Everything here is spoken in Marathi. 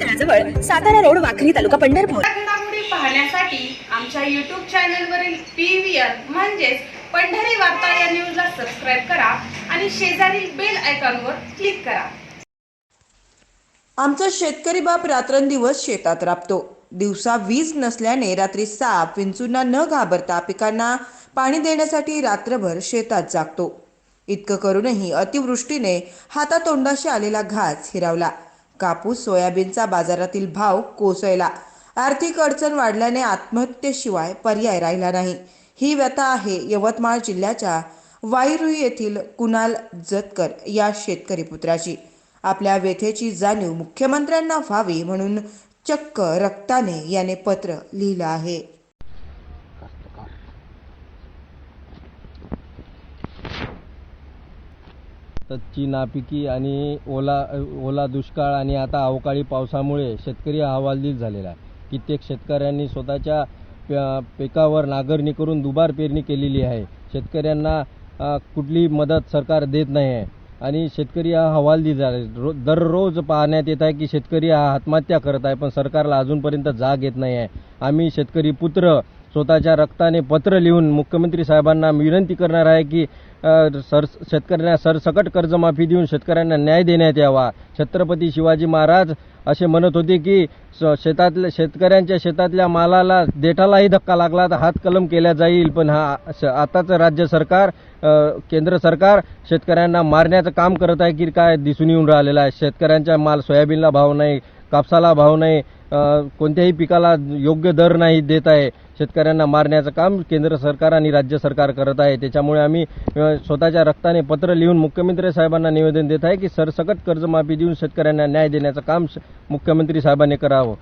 तळाजवळ सातारा रोड वाखरी तालुका पंढरपूर. पाहण्यासाठी आमच्या युट्यूब चॅनलवरील पी व्ही आर म्हणजेच पंढरी वार्ता या न्यूजला सबस्क्राईब करा आणि शेजारील बेल आयकॉनवर क्लिक करा. आमचा शेतकरी बाप रात्रंदिवस शेतात राबतो. दिवसा वीज नसल्याने रात्री साप विंचूंना न घाबरता पिकांना पाणी देण्यासाठी रात्रभर शेतात जागतो. इतकं करूनही अतिवृष्टीने हातातोंडाशी आलेला घास हिरावला. कापूस सोयाबीनचा बाजारातील भाव कोसळला. आर्थिक अडचण वाढल्याने आत्महत्येशिवाय पर्याय राहिला नाही. ही व्यथा आहे यवतमाळ जिल्ह्याच्या वायरू येथील कुणाल जतकर या शेतकरी पुत्राची. आपल्या व्यथेची जाणीव मुख्यमंत्र्यांना व्हावी म्हणून चक्क रक्ताने याने पत्र लिहिलं आहे. ची नापिकी आणि ओला ओला दुष्काळ आणि आता अवकाळी पावसामुळे शेतकरी हवालदिल झालेला आहे. कित्येक शेतकऱ्यांनी स्वतःच्या पिकावर नांगरणी करून दुबार पेरणी केलेली आहे. शेतकऱ्यांना कुठली कुठलीही मदत सरकार देत नाही आहे. आणि शेतकरी हा हवालदिल झाला. आहे. रो दररोज पाहण्यात येत आहे की शेतकरी हा आत्महत्या करत आहे पण सरकारला अजूनपर्यंत जाग येत नाही आहे. आम्ही शेतकरी पुत्र स्वतःच्या रक्ताने पत्र लिहून मुख्यमंत्री साहेबांना विनंती करणार आहे की सर शेतकऱ्यांना सरसकट कर्जमाफी देऊन शेतकऱ्यांना न्याय देण्यात यावा. छत्रपती शिवाजी महाराज असे म्हणत होते की स- शेतातल्या शेतकऱ्यांच्या शेतातल्या मालाला देठालाही धक्का लागला तर हात कलम केला जाईल. पण हा श- आताचं राज्य सरकार केंद्र सरकार शेतकऱ्यांना मारण्याचं काम करत आहे की काय दिसून येऊन राहिलेलं आहे. शेतकऱ्यांच्या माल सोयाबीनला भाव नाही कापसाला भाव नाही कोणत्याही पिकाला योग्य दर नाही देत आहे. शेतकऱ्यांना मारण्याचं काम केंद्र सरकार आणि राज्य सरकार करत आहे. त्याच्यामुळे आम्ही स्वतःच्या रक्ताने पत्र लिहून मुख्यमंत्री साहेबांना निवेदन देत आहे की सरसकट कर्जमाफी देऊन शेतकऱ्यांना न्याय देण्याचं काम मुख्यमंत्री साहेबांनी करावं.